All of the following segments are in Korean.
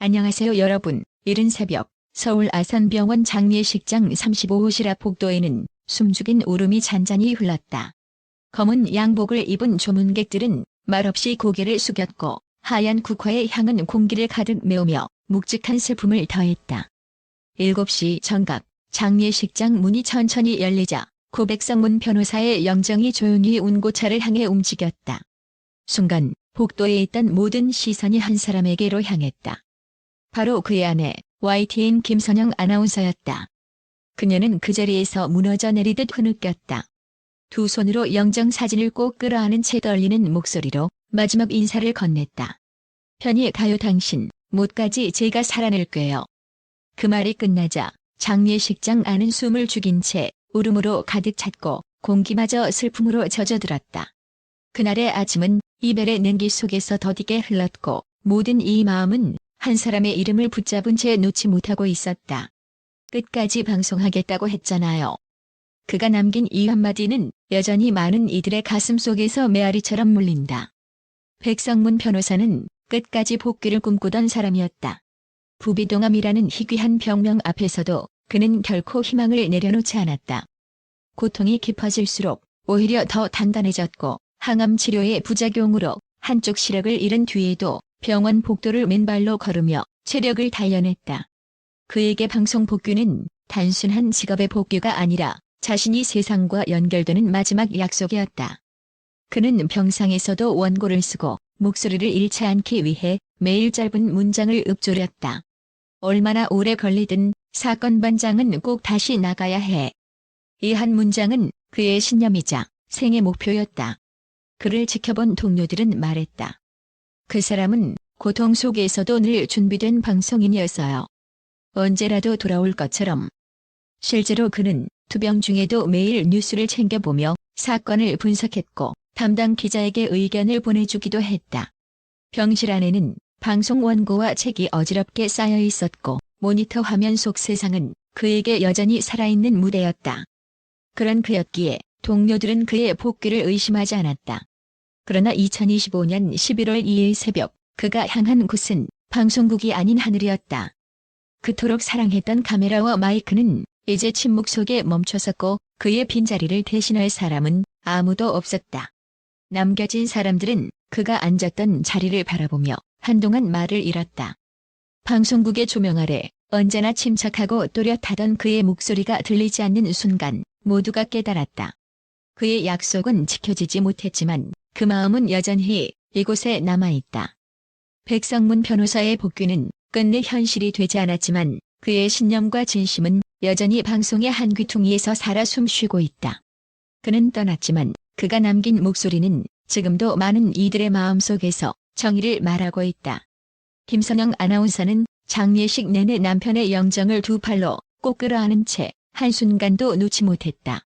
안녕하세요 여러분. 이른 새벽 서울 아산병원 장례식장 35호실 앞 복도에는 숨죽인 울음이 잔잔히 흘렀다. 검은 양복을 입은 조문객들은 말없이 고개를 숙였고 하얀 국화의 향은 공기를 가득 메우며 묵직한 슬픔을 더했다. 7시 정각 장례식장 문이 천천히 열리자 고백성문 변호사의 영정이 조용히 운고차를 향해 움직였다. 순간 복도에 있던 모든 시선이 한 사람에게로 향했다. 바로 그의 아내 YTN 김선영 아나운서였다. 그녀는 그 자리에서 무너져 내리듯 흐느꼈다. 두 손으로 영정 사진을 꼭 끌어안은 채 떨리는 목소리로 마지막 인사를 건넸다. 편히 가요 당신, 못까지 제가 살아낼게요. 그 말이 끝나자 장례식장 안은 숨을 죽인 채 울음으로 가득 찼고 공기마저 슬픔으로 젖어들었다. 그날의 아침은 이별의 냉기 속에서 더디게 흘렀고 모든 이 마음은 한 사람의 이름을 붙잡은 채 놓지 못하고 있었다. 끝까지 방송하겠다고 했잖아요. 그가 남긴 이 한마디는 여전히 많은 이들의 가슴 속에서 메아리처럼 물린다. 백성문 변호사는 끝까지 복귀를 꿈꾸던 사람이었다. 부비동암이라는 희귀한 병명 앞에서도 그는 결코 희망을 내려놓지 않았다. 고통이 깊어질수록 오히려 더 단단해졌고 항암 치료의 부작용으로 한쪽 시력을 잃은 뒤에도 병원 복도를 맨발로 걸으며 체력을 단련했다. 그에게 방송 복귀는 단순한 직업의 복귀가 아니라 자신이 세상과 연결되는 마지막 약속이었다. 그는 병상에서도 원고를 쓰고 목소리를 잃지 않기 위해 매일 짧은 문장을 읊조렸다. 얼마나 오래 걸리든 사건 반장은 꼭 다시 나가야 해. 이 한 문장은 그의 신념이자 생애 목표였다. 그를 지켜본 동료들은 말했다. 그 사람은 고통 속에서도 늘 준비된 방송인이었어요. 언제라도 돌아올 것처럼. 실제로 그는 투병 중에도 매일 뉴스를 챙겨보며 사건을 분석했고 담당 기자에게 의견을 보내주기도 했다. 병실 안에는 방송 원고와 책이 어지럽게 쌓여 있었고 모니터 화면 속 세상은 그에게 여전히 살아있는 무대였다. 그런 그였기에 동료들은 그의 복귀를 의심하지 않았다. 그러나 2025년 11월 2일 새벽 그가 향한 곳은 방송국이 아닌 하늘이었다. 그토록 사랑했던 카메라와 마이크는 이제 침묵 속에 멈춰섰고 그의 빈자리를 대신할 사람은 아무도 없었다. 남겨진 사람들은 그가 앉았던 자리를 바라보며 한동안 말을 잃었다. 방송국의 조명 아래 언제나 침착하고 또렷하던 그의 목소리가 들리지 않는 순간 모두가 깨달았다. 그의 약속은 지켜지지 못했지만 그 마음은 여전히 이곳에 남아있다. 백성문 변호사의 복귀는 끝내 현실이 되지 않았지만 그의 신념과 진심은 여전히 방송의 한 귀퉁이에서 살아 숨쉬고 있다. 그는 떠났지만 그가 남긴 목소리는 지금도 많은 이들의 마음속에서 정의를 말하고 있다. 김선영 아나운서는 장례식 내내 남편의 영정을 두 팔로 꼭 끌어안은 채 한순간도 놓지 못했다.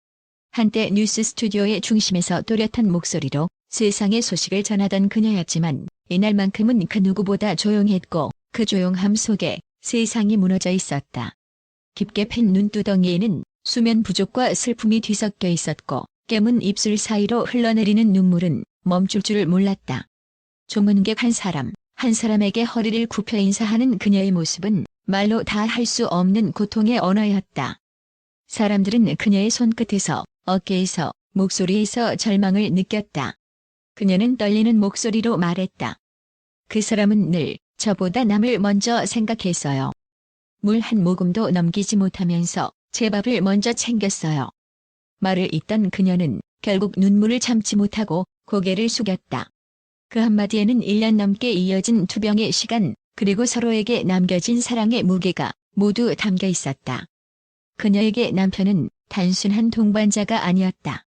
한때 뉴스 스튜디오의 중심에서 또렷한 목소리로 세상의 소식을 전하던 그녀였지만 이날만큼은 그 누구보다 조용했고 그 조용함 속에 세상이 무너져 있었다. 깊게 핀 눈두덩이에는 수면 부족과 슬픔이 뒤섞여 있었고 깨문 입술 사이로 흘러내리는 눈물은 멈출 줄 몰랐다. 조문객 한 사람, 한 사람에게 허리를 굽혀 인사하는 그녀의 모습은 말로 다 할 수 없는 고통의 언어였다. 사람들은 그녀의 손끝에서, 어깨에서, 목소리에서 절망을 느꼈다. 그녀는 떨리는 목소리로 말했다. 그 사람은 늘 저보다 남을 먼저 생각했어요. 물 한 모금도 넘기지 못하면서 제 밥을 먼저 챙겼어요. 말을 잇던 그녀는 결국 눈물을 참지 못하고 고개를 숙였다. 그 한마디에는 1년 넘게 이어진 투병의 시간, 그리고 서로에게 남겨진 사랑의 무게가 모두 담겨 있었다. 그녀에게 남편은 단순한 동반자가 아니었다.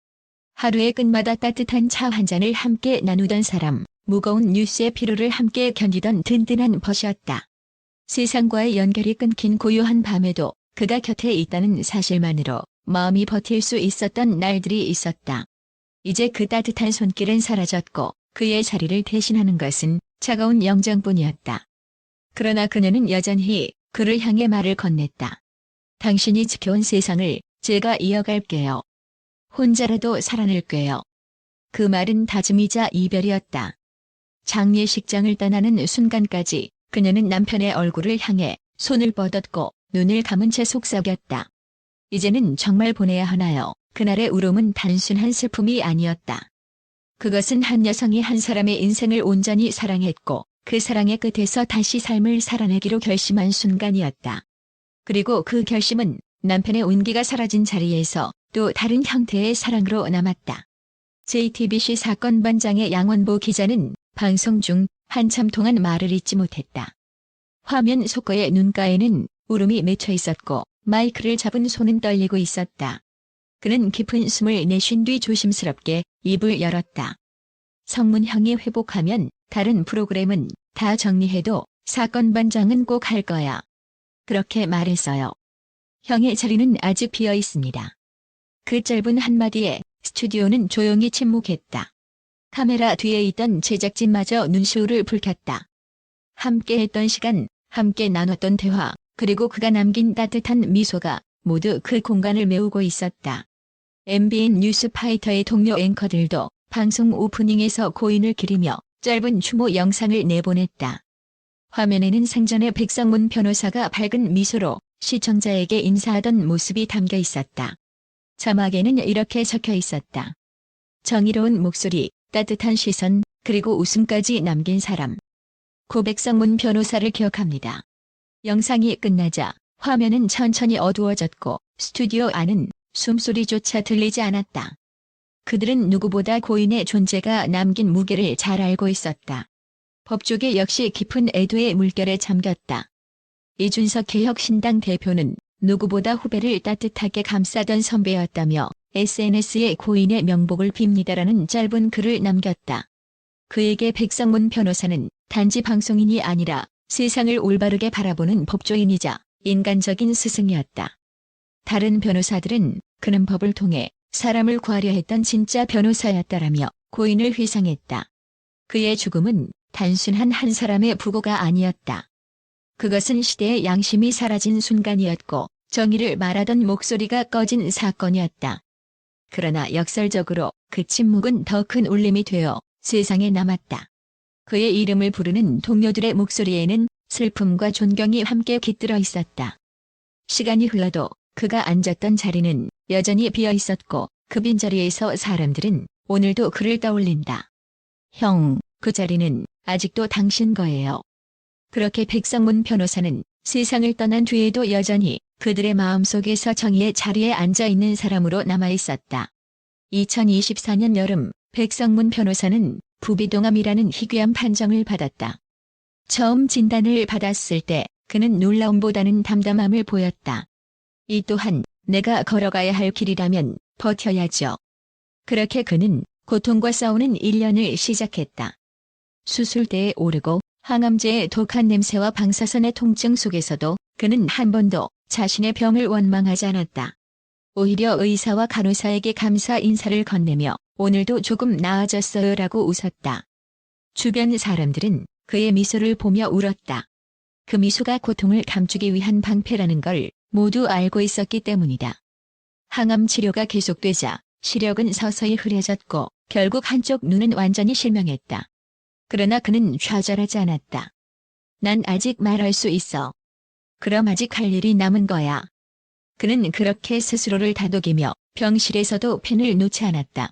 하루의 끝마다 따뜻한 차 한 잔을 함께 나누던 사람, 무거운 뉴스의 피로를 함께 견디던 든든한 벗이었다. 세상과의 연결이 끊긴 고요한 밤에도 그가 곁에 있다는 사실만으로 마음이 버틸 수 있었던 날들이 있었다. 이제 그 따뜻한 손길은 사라졌고 그의 자리를 대신하는 것은 차가운 영정뿐이었다. 그러나 그녀는 여전히 그를 향해 말을 건넸다. 당신이 지켜온 세상을 제가 이어갈게요. 혼자라도 살아낼게요. 그 말은 다짐이자 이별이었다. 장례식장을 떠나는 순간까지 그녀는 남편의 얼굴을 향해 손을 뻗었고 눈을 감은 채 속삭였다. 이제는 정말 보내야 하나요? 그날의 울음은 단순한 슬픔이 아니었다. 그것은 한 여성이 한 사람의 인생을 온전히 사랑했고 그 사랑의 끝에서 다시 삶을 살아내기로 결심한 순간이었다. 그리고 그 결심은 남편의 온기가 사라진 자리에서 또 다른 형태의 사랑으로 남았다. JTBC 사건 반장의 양원보 기자는 방송 중 한참 동안 말을 잇지 못했다. 화면 속거의 눈가에는 울음이 맺혀 있었고 마이크를 잡은 손은 떨리고 있었다. 그는 깊은 숨을 내쉰 뒤 조심스럽게 입을 열었다. 성문형이 회복하면 다른 프로그램은 다 정리해도 사건 반장은 꼭 할 거야. 그렇게 말했어요. 형의 자리는 아직 비어 있습니다. 그 짧은 한마디에 스튜디오는 조용히 침묵했다. 카메라 뒤에 있던 제작진마저 눈시울을 붉혔다. 함께 했던 시간, 함께 나눴던 대화, 그리고 그가 남긴 따뜻한 미소가 모두 그 공간을 메우고 있었다. MBN 뉴스파이터의 동료 앵커들도 방송 오프닝에서 고인을 기리며 짧은 추모 영상을 내보냈다. 화면에는 생전에 백성문 변호사가 밝은 미소로 시청자에게 인사하던 모습이 담겨 있었다. 자막에는 이렇게 적혀 있었다. 정의로운 목소리, 따뜻한 시선, 그리고 웃음까지 남긴 사람. 고백성문 변호사를 기억합니다. 영상이 끝나자 화면은 천천히 어두워졌고 스튜디오 안은 숨소리조차 들리지 않았다. 그들은 누구보다 고인의 존재가 남긴 무게를 잘 알고 있었다. 법조계 역시 깊은 애도의 물결에 잠겼다. 이준석 개혁신당 대표는 누구보다 후배를 따뜻하게 감싸던 선배였다며 SNS에 고인의 명복을 빕니다라는 짧은 글을 남겼다. 그에게 백성문 변호사는 단지 방송인이 아니라 세상을 올바르게 바라보는 법조인이자 인간적인 스승이었다. 다른 변호사들은 그는 법을 통해 사람을 구하려 했던 진짜 변호사였다라며 고인을 회상했다. 그의 죽음은 단순한 한 사람의 부고가 아니었다. 그것은 시대의 양심이 사라진 순간이었고 정의를 말하던 목소리가 꺼진 사건이었다. 그러나 역설적으로 그 침묵은 더 큰 울림이 되어 세상에 남았다. 그의 이름을 부르는 동료들의 목소리에는 슬픔과 존경이 함께 깃들어 있었다. 시간이 흘러도 그가 앉았던 자리는 여전히 비어 있었고 그 빈자리에서 사람들은 오늘도 그를 떠올린다. 형, 그 자리는 아직도 당신 거예요. 그렇게 백성문 변호사는 세상을 떠난 뒤에도 여전히 그들의 마음속에서 정의의 자리에 앉아 있는 사람으로 남아 있었다. 2024년 여름 백성문 변호사는 부비동암이라는 희귀한 판정을 받았다. 처음 진단을 받았을 때 그는 놀라움보다는 담담함을 보였다. 이 또한 내가 걸어가야 할 길이라면 버텨야죠. 그렇게 그는 고통과 싸우는 1년을 시작했다. 수술대에 오르고 항암제의 독한 냄새와 방사선의 통증 속에서도 그는 한 번도 자신의 병을 원망하지 않았다. 오히려 의사와 간호사에게 감사 인사를 건네며 오늘도 조금 나아졌어요 라고 웃었다. 주변 사람들은 그의 미소를 보며 울었다. 그 미소가 고통을 감추기 위한 방패라는 걸 모두 알고 있었기 때문이다. 항암 치료가 계속되자 시력은 서서히 흐려졌고 결국 한쪽 눈은 완전히 실명했다. 그러나 그는 좌절하지 않았다. 난 아직 말할 수 있어. 그럼 아직 할 일이 남은 거야. 그는 그렇게 스스로를 다독이며 병실에서도 펜을 놓지 않았다.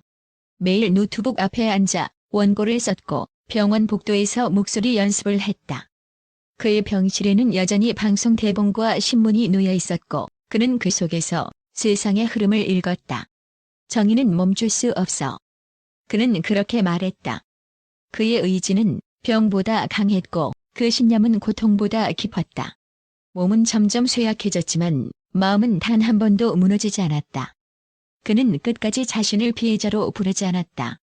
매일 노트북 앞에 앉아 원고를 썼고 병원 복도에서 목소리 연습을 했다. 그의 병실에는 여전히 방송 대본과 신문이 놓여 있었고 그는 그 속에서 세상의 흐름을 읽었다. 정의는 멈출 수 없어. 그는 그렇게 말했다. 그의 의지는 병보다 강했고 그 신념은 고통보다 깊었다. 몸은 점점 쇠약해졌지만 마음은 단 한 번도 무너지지 않았다. 그는 끝까지 자신을 피해자로 부르지 않았다.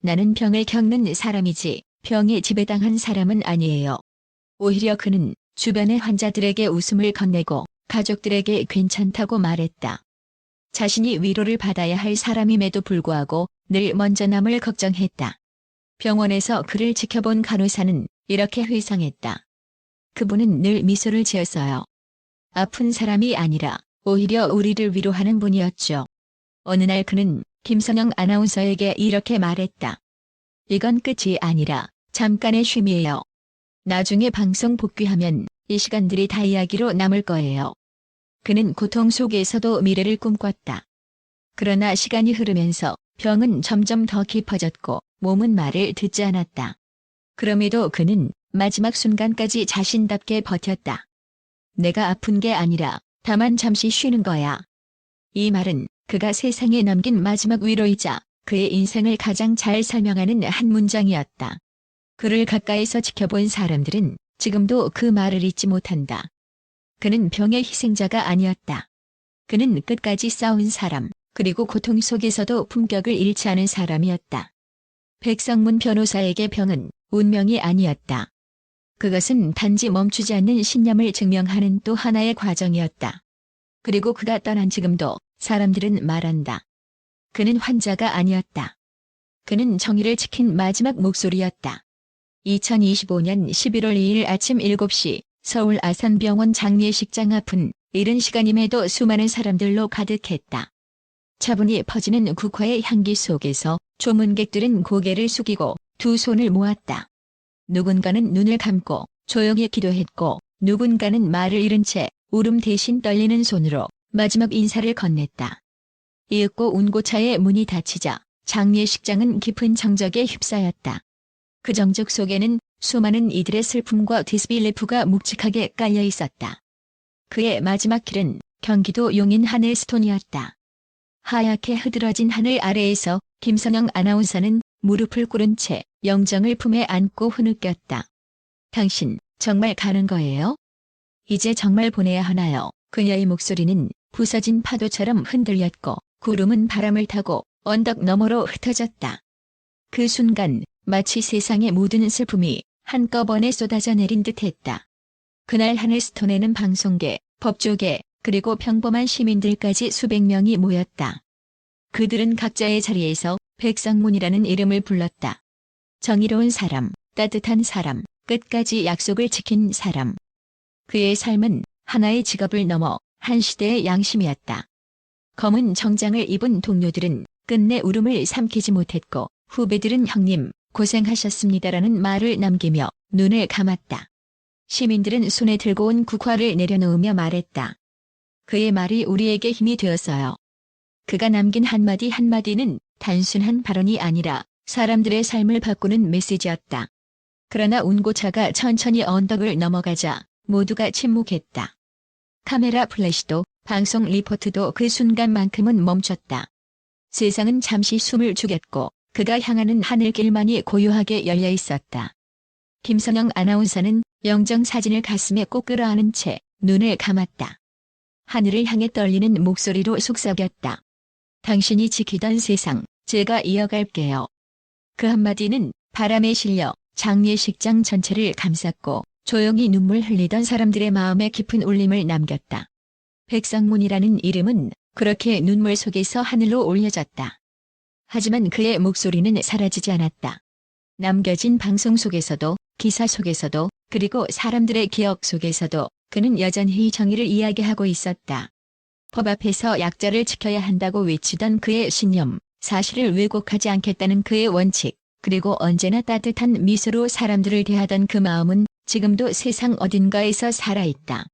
나는 병을 겪는 사람이지 병에 지배당한 사람은 아니에요. 오히려 그는 주변의 환자들에게 웃음을 건네고 가족들에게 괜찮다고 말했다. 자신이 위로를 받아야 할 사람임에도 불구하고 늘 먼저 남을 걱정했다. 병원에서 그를 지켜본 간호사는 이렇게 회상했다. 그분은 늘 미소를 지었어요. 아픈 사람이 아니라 오히려 우리를 위로하는 분이었죠. 어느 날 그는 김선영 아나운서에게 이렇게 말했다. 이건 끝이 아니라 잠깐의 쉼이에요. 나중에 방송 복귀하면 이 시간들이 다 이야기로 남을 거예요. 그는 고통 속에서도 미래를 꿈꿨다. 그러나 시간이 흐르면서 병은 점점 더 깊어졌고 몸은 말을 듣지 않았다. 그럼에도 그는 마지막 순간까지 자신답게 버텼다. 내가 아픈 게 아니라 다만 잠시 쉬는 거야. 이 말은 그가 세상에 남긴 마지막 위로이자 그의 인생을 가장 잘 설명하는 한 문장이었다. 그를 가까이서 지켜본 사람들은 지금도 그 말을 잊지 못한다. 그는 병의 희생자가 아니었다. 그는 끝까지 싸운 사람, 그리고 고통 속에서도 품격을 잃지 않은 사람이었다. 백성문 변호사에게 병은 운명이 아니었다. 그것은 단지 멈추지 않는 신념을 증명하는 또 하나의 과정이었다. 그리고 그가 떠난 지금도 사람들은 말한다. 그는 환자가 아니었다. 그는 정의를 지킨 마지막 목소리였다. 2025년 11월 2일 아침 7시 서울 아산병원 장례식장 앞은 이른 시간임에도 수많은 사람들로 가득했다. 차분히 퍼지는 국화의 향기 속에서 조문객들은 고개를 숙이고 두 손을 모았다. 누군가는 눈을 감고 조용히 기도했고 누군가는 말을 잃은 채 울음 대신 떨리는 손으로 마지막 인사를 건넸다. 이윽고 운고차의 문이 닫히자 장례식장은 깊은 정적에 휩싸였다. 그 정적 속에는 수많은 이들의 슬픔과 디스빌레프가 묵직하게 깔려 있었다. 그의 마지막 길은 경기도 용인 하늘스톤이었다. 하얗게 흐드러진 하늘 아래에서 김선영 아나운서는 무릎을 꿇은 채 영정을 품에 안고 흐느꼈다. 당신 정말 가는 거예요? 이제 정말 보내야 하나요? 그녀의 목소리는 부서진 파도처럼 흔들렸고 구름은 바람을 타고 언덕 너머로 흩어졌다. 그 순간 마치 세상의 모든 슬픔이 한꺼번에 쏟아져 내린 듯했다. 그날 하늘스톤에는 방송계, 법조계, 그리고 평범한 시민들까지 수백 명이 모였다. 그들은 각자의 자리에서 백성문이라는 이름을 불렀다. 정의로운 사람, 따뜻한 사람, 끝까지 약속을 지킨 사람. 그의 삶은 하나의 직업을 넘어 한 시대의 양심이었다. 검은 정장을 입은 동료들은 끝내 울음을 삼키지 못했고 후배들은 형님 고생하셨습니다라는 말을 남기며 눈을 감았다. 시민들은 손에 들고 온 국화를 내려놓으며 말했다. 그의 말이 우리에게 힘이 되었어요. 그가 남긴 한마디 한마디는 단순한 발언이 아니라 사람들의 삶을 바꾸는 메시지였다. 그러나 운고차가 천천히 언덕을 넘어가자 모두가 침묵했다. 카메라 플래시도 방송 리포트도 그 순간만큼은 멈췄다. 세상은 잠시 숨을 죽였고 그가 향하는 하늘길만이 고요하게 열려 있었다. 김선영 아나운서는 영정 사진을 가슴에 꼭 끌어안은 채 눈을 감았다. 하늘을 향해 떨리는 목소리로 속삭였다. 당신이 지키던 세상, 제가 이어갈게요. 그 한마디는 바람에 실려 장례식장 전체를 감쌌고 조용히 눈물 흘리던 사람들의 마음에 깊은 울림을 남겼다. 백성문이라는 이름은 그렇게 눈물 속에서 하늘로 올려졌다. 하지만 그의 목소리는 사라지지 않았다. 남겨진 방송 속에서도 기사 속에서도 그리고 사람들의 기억 속에서도 그는 여전히 정의를 이야기하고 있었다. 법 앞에서 약자를 지켜야 한다고 외치던 그의 신념, 사실을 왜곡하지 않겠다는 그의 원칙, 그리고 언제나 따뜻한 미소로 사람들을 대하던 그 마음은 지금도 세상 어딘가에서 살아있다.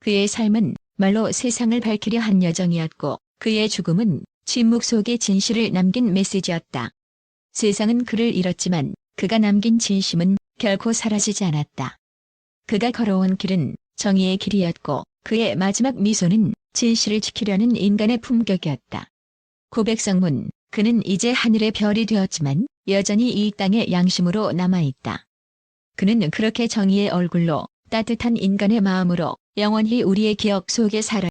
그의 삶은 말로 세상을 밝히려 한 여정이었고 그의 죽음은 침묵 속에 진실을 남긴 메시지였다. 세상은 그를 잃었지만 그가 남긴 진심은 결코 사라지지 않았다. 그가 걸어온 길은 정의의 길이었고 그의 마지막 미소는 진실을 지키려는 인간의 품격이었다. 고백성문, 그는 이제 하늘의 별이 되었지만 여전히 이 땅의 양심으로 남아있다. 그는 그렇게 정의의 얼굴로 따뜻한 인간의 마음으로 영원히 우리의 기억 속에 살아